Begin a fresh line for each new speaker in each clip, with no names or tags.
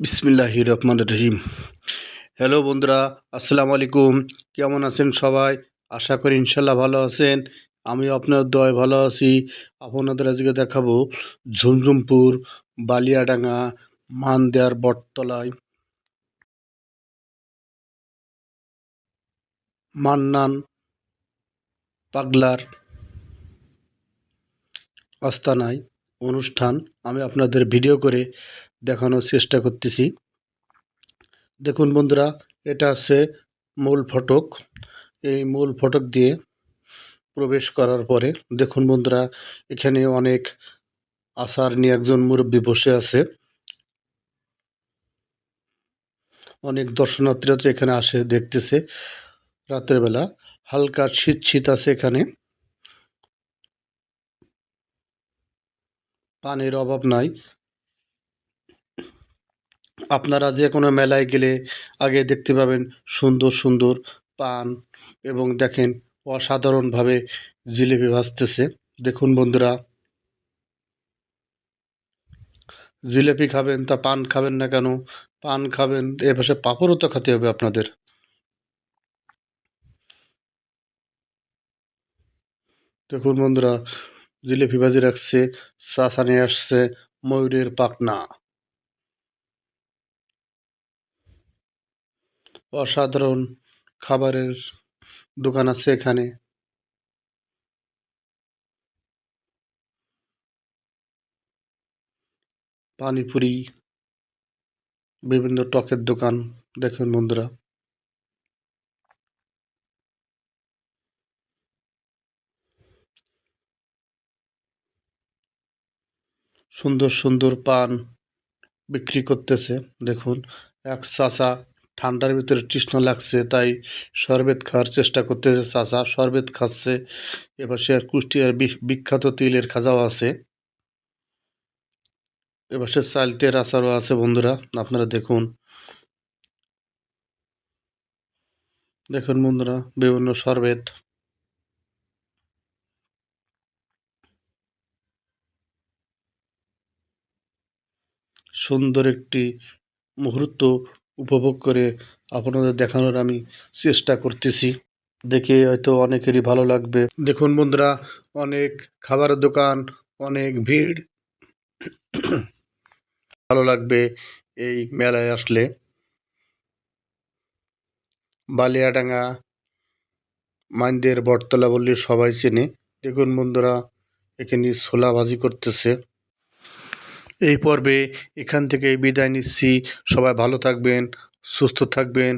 বিসমিল্লাহ রহমান রহিম হ্যালো বন্ধুরা, আসসালামু আলাইকুম। কেমন আছেন সবাই? আশা করি ইনশাল্লাহ ভালো আছেন। আমি আপনার দয় ভালো আছি। আপনাদের আজকে দেখাবো ঝুমঝুমপুর, বালিয়াডাঙ্গা মানদেয়ার বটতলায় মান্নান পাগলার আস্তানায়। অনুষ্ঠান আমি আপনাদের ভিডিও করে দেখানোর চেষ্টা করতেছি। দেখুন বন্ধুরা, এটা আছে মূল ফটক। এই মূল ফটক দিয়ে প্রবেশ করার পরে দেখুন বন্ধুরা, এখানে অনেক আসার নিয়ে একজন মুরব্বী বসে আছে। অনেক দর্শনার্থীরা তো এখানে আসে, দেখতেছে। রাতের বেলা হালকা শীত শীত আছে এখানে। পানির অভাব নাই। আপনারা যে কোনো মেলায় গেলে আগে দেখতে পাবেন সুন্দর সুন্দর পান এবং দেখেন অসাধারণভাবে জিলিপি ভাজতেছে। দেখুন বন্ধুরা। জিলিপি খাবেন তা পান খাবেন না কেন? পান খাবেন, এ পাশে পাঁপড়ও তো খেতে হবে আপনাদের। দেখুন বন্ধুরা জিলিপি ভাজি রাখছে নিয়ে আসছে ময়ূরের পাখনা। অসাধারণ খাবারের দোকান আছে এখানে। পানিপুরি, বিভিন্ন টকের দোকান, দেখুন বন্ধুরা। সুন্দর সুন্দর পান বিক্রি করতেছে। দেখুন, এক চাচা ঠান্ডার ভিতরে তৃষ্ণ লাগছে, তাই শরবত খাওয়ার চেষ্টা করতেছে চাচা। শরবত খাচ্ছে, এবার সে আর কুষ্টিয়ার বিখ্যাত তিলের খাজাও আছে। এবার সে চালতের আচারও আছে, বন্ধুরা, আপনারা দেখুন। দেখুন, বন্ধুরা, বিভিন্ন শরবত সুন্দর একটি মুহূর্ত উপভোগ করে আপনাদের দেখানোর আমি চেষ্টা করতেছি। দেখে হয়তো অনেকেরই ভালো লাগবে। দেখুন বন্ধুরা, অনেক খাবারের দোকান, অনেক ভিড়। ভালো লাগবে এই মেলায় আসলে। বালিয়াডাঙ্গা, মাইন্দের বটতলা বললে সবাই চেনে। দেখুন বন্ধুরা, এখানে ছোলা ভাজি করতেছে। এই পর্বে এখান থেকে বিদায় নিচ্ছি। সবাই ভালো থাকবেন, সুস্থ থাকবেন।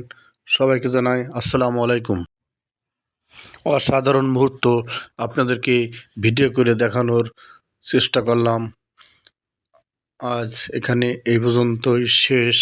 সবাইকে জানাই আসসালামু আলাইকুম। অসাধারণ মুহূর্ত আপনাদেরকে ভিডিও করে দেখানোর চেষ্টা করলাম। আজ এখানে এই পর্যন্তই শেষ।